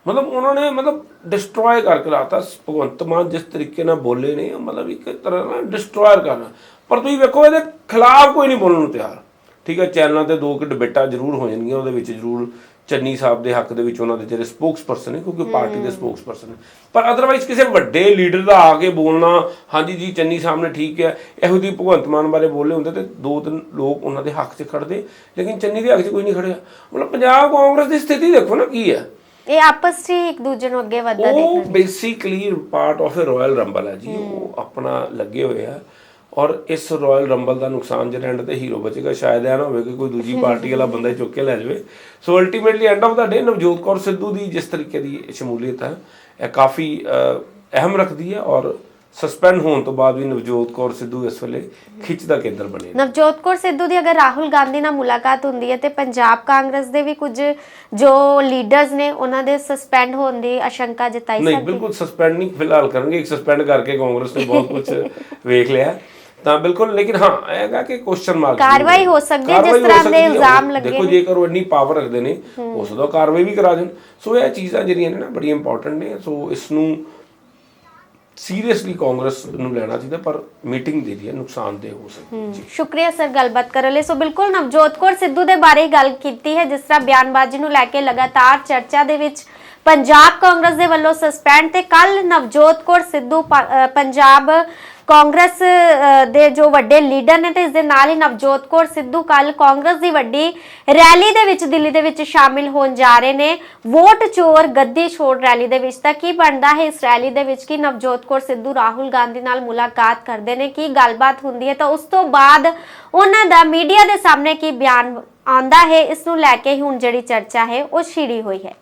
ਮਤਲਬ ਉਹਨਾਂ ਨੇ ਮਤਲਬ ਡਿਸਟਰੋਏ ਕਰਕੇ ਰਾਤਾ ਭਗਵੰਤ ਮਾਨ ਜਿਸ ਤਰੀਕੇ ਨਾਲ ਬੋਲੇ ਨੇ, ਉਹ ਮਤਲਬ ਇੱਕ ਤਰ੍ਹਾਂ ਨਾਲ ਡਿਸਟਰੋਇਰ ਕਰਨਾ। ਪਰ ਤੁਸੀਂ ਵੇਖੋ, ਇਹਦੇ ਖਿਲਾਫ ਕੋਈ ਨਹੀਂ ਬੋਲਣ ਨੂੰ ਤਿਆਰ। ਠੀਕ ਹੈ, ਚੈਨਲਾਂ ਤੇ ਦੋ ਕਿ ਡਿਬੇਟਾਂ ਜ਼ਰੂਰ ਹੋ ਜਾਣਗੀਆਂ, ਉਹਦੇ ਵਿੱਚ ਜ਼ਰੂਰ ਚੰਨੀ ਸਾਹਿਬ ਦੇ ਹੱਕ ਦੇ ਵਿੱਚ ਉਹਨਾਂ ਦੇ ਜਿਹੜੇ ਸਪੋਕਸਪਰਸਨ ਨੇ ਕਿਉਂਕਿ ਪਾਰਟੀ ਦੇ ਸਪੋਕਸਪਰਸਨ ਨੇ। ਪਰ ਅਦਰਵਾਈਜ਼ ਕਿਸੇ ਵੱਡੇ ਲੀਡਰ ਦਾ ਆ ਕੇ ਬੋਲਣਾ ਹਾਂਜੀ ਜੀ ਚੰਨੀ ਸਾਹਿਬ ਨੇ ਠੀਕ ਹੈ ਇਹੋ ਜਿਹੀ ਭਗਵੰਤ ਮਾਨ ਬਾਰੇ ਬੋਲੇ ਹੁੰਦੇ ਤੇ ਦੋ ਤਿੰਨ ਲੋਕ ਉਹਨਾਂ ਦੇ ਹੱਕ 'ਚ ਖੜਦੇ ਲੇਕਿਨ ਚੰਨੀ ਦੇ ਹੱਕ 'ਚ ਕੋਈ ਨਹੀਂ ਖੜਿਆ ਮਤਲਬ ਪੰਜਾਬ ਕਾਂਗਰਸ ਦੀ ਸਥਿਤੀ ਦੇਖੋ ਨਾ ਕੀ ਹੈ। ਇਹ ਆਪਸ 'ਚ ਇੱਕ ਦੂਜੇ ਨੂੰ ਅੱਗੇ ਵਧਦਾ ਉਹ ਦੇਖਣਾ basically part of a royal rumble ਹੈ ਜੀ ਉਹ ਆਪਣਾ ਲੱਗੇ ਹੋਏ ਆ। ਔਰ ਇਸ ਰਾਇਲ ਰੰਬਲ ਦਾ ਨੁਕਸਾਨ ਜਿਹੜਾ ਐਂਡ ਤੇ ਹੀਰੋ ਬਚੇਗਾ ਸ਼ਾਇਦ ਇਹ ਨਾ ਹੋਵੇ ਕਿ ਕੋਈ ਦੂਜੀ ਪਾਰਟੀ ਵਾਲਾ ਬੰਦਾ ਚੁੱਕ ਕੇ ਲੈ ਜਾਵੇ। So ultimately end of the day Navjot Kaur Sidhu ਦੀ ਜਿਸ ਤਰੀਕੇ ਦੀ ਸ਼ਮੂਲੀਅਤ ਹੈ ਇਹ ਕਾਫੀ ਅਹ, ਅਹਿਮ ਰੱਖਦੀ ਹੈ ਔਰ ਸਸਪੈਂਡ ਹੋਣ ਤੋਂ ਬਾਅਦ ਵੀ ਨਵਜੋਤ ਕੌਰ ਸਿੱਧੂ ਇਸ ਵੇਲੇ ਖਿੱਚ ਦਾ ਕੇਂਦਰ ਬਣੇ ਨਵਜੋਤ ਕੌਰ ਸਿੱਧੂ ਦੀ ਅਗਰ ਰਾਹੁਲ ਗਾਂਧੀ ਨਾਲ ਮੁਲਾਕਾਤ ਹੁੰਦੀ ਹੈ ਤੇ ਪੰਜਾਬ ਕਾਂਗਰਸ ਦੇ ਵੀ ਕੁਝ ਜੋ ਲੀਡਰਸ ਨੇ ਉਹਨਾਂ ਦੇ ਸਸਪੈਂਡ ਹੋਣ ਦੀ ਆਸ਼ੰਕਾ ਜਤਾਈ ਨਹੀਂ ਸਕਦੀ? ਬਿਲਕੁਲ ਸਸਪੈਂਡ ਨਹੀਂ ਫਿਲਹਾਲ ਕਰਨਗੇ। ਇੱਕ ਸਸਪੈਂਡ ਕਰਕੇ ਕਾਂਗਰਸ ਨੇ ਬਹੁਤ ਕੁਝ ਵੇਖ ਲਿਆ। ਤਾਂ ਬਿਲਕੁਲ ਲੇਕਿਨ ਹਾਂ ਹੈਗਾ ਕਿ ਕੁਐਸਚਨ ਮਾਰਕ ਕਾਰਵਾਈ ਹੋ। ਸਕਦੀ ਹੈ, ਜਿਸ ਤਰ੍ਹਾਂ ਦੇ ਇਲਜ਼ਾਮ ਲੱਗੇ ਦੇਖੋ। ਜੇਕਰ ਉਹ ਇੰਨੀ ਪਾਵਰ ਰੱਖਦੇ ਨੇ ਉਸ ਦਾ ਕਾਰਵਾਈ ਵੀ ਕਰਾ ਦੇਣ। ਸੋ ਇਹ ਚੀਜ਼ਾਂ ਜਿਹੜੀਆਂ ਨੇ ਨਾ ਬੜੀਆਂ ਇੰਪੋਰਟੈਂਟ ਨੇ। ਸੋ ਇਸ ਨੂੰ ਸੀਰੀਅਸਲੀ ਕਾਂਗਰਸ ਨੂੰ ਲੈਣਾ ਚਾਹੀਦਾ ਪਰ ਮੀਟਿੰਗ ਦੇ ਦੀ ਹੈ ਨੁਕਸਾਨਦੇਹ ਹੋ। ਸਕਦੀ ਸ਼ੁਕਰੀਆ ਸਰ ਗੱਲਬਾਤ ਕਰਨ ਲਈ। ਸੋ ਬਿਲਕੁਲ ਨਵਜੋਤ ਕੌਰ ਸਿੱਧੂ ਦੇ ਬਾਰੇ ਗੱਲ ਕੀਤੀ ਹੈ ਜਿਸ ਤਰ੍ਹਾਂ ਬਿਆਨਬਾਜ਼ੀ ਨੂੰ ਲੈ ਕੇ ਲਗਾਤਾਰ ਚਰਚਾ ਦੇ ਵਿੱਚ ਪੰਜਾਬ ਕਾਂਗਰਸ ਦੇ ਵੱਲੋਂ ਸਸਪੈਂਡ ਤੇ ਕੱਲ ਨਵਜੋਤ ਕੌਰ ਸਿੱਧੂ ਪੰਜਾਬ ਕਾਂਗਰਸ ਦੇ ਜੋ ਵੱਡੇ ਲੀਡਰ ਨੇ ਤੇ ਇਸ ਦੇ ਨਾਲ ਹੀ ਨਵਜੋਤ ਕੌਰ ਸਿੱਧੂ ਕੱਲ ਕਾਂਗਰਸ ਦੀ ਵੱਡੀ ਰੈਲੀ ਦੇ ਵਿੱਚ ਦਿੱਲੀ ਦੇ ਵਿੱਚ ਸ਼ਾਮਿਲ ਹੋਣ ਜਾ ਰਹੇ ਨੇ। ਵੋਟ ਚੋਰ ਗੱਦੀ ਛੋੜ ਰੈਲੀ ਦੇ ਵਿੱਚ ਤਾਂ ਕੀ ਬਣਦਾ ਹੈ? ਇਸ ਰੈਲੀ ਦੇ ਵਿੱਚ ਕਿ ਨਵਜੋਤ ਕੌਰ ਸਿੱਧੂ, ਰਾਹੁਲ ਗਾਂਧੀ ਨਾਲ ਮੁਲਾਕਾਤ ਕਰਦੇ ਨੇ? ਕੀ ਗੱਲਬਾਤ ਹੁੰਦੀ ਹੈ? ਤਾਂ ਉਸ ਤੋਂ ਬਾਅਦ ਉਹਨਾਂ ਦਾ ਮੀਡੀਆ ਦੇ ਸਾਹਮਣੇ ਕੀ ਬਿਆਨ ਆਉਂਦਾ ਹੈ? ਇਸ ਨੂੰ ਲੈ ਕੇ ਹੀ ਹੁਣ ਜਿਹੜੀ ਚਰਚਾ ਹੈ, ਉਹ ਛਿੜੀ ਹੋਈ ਹੈ।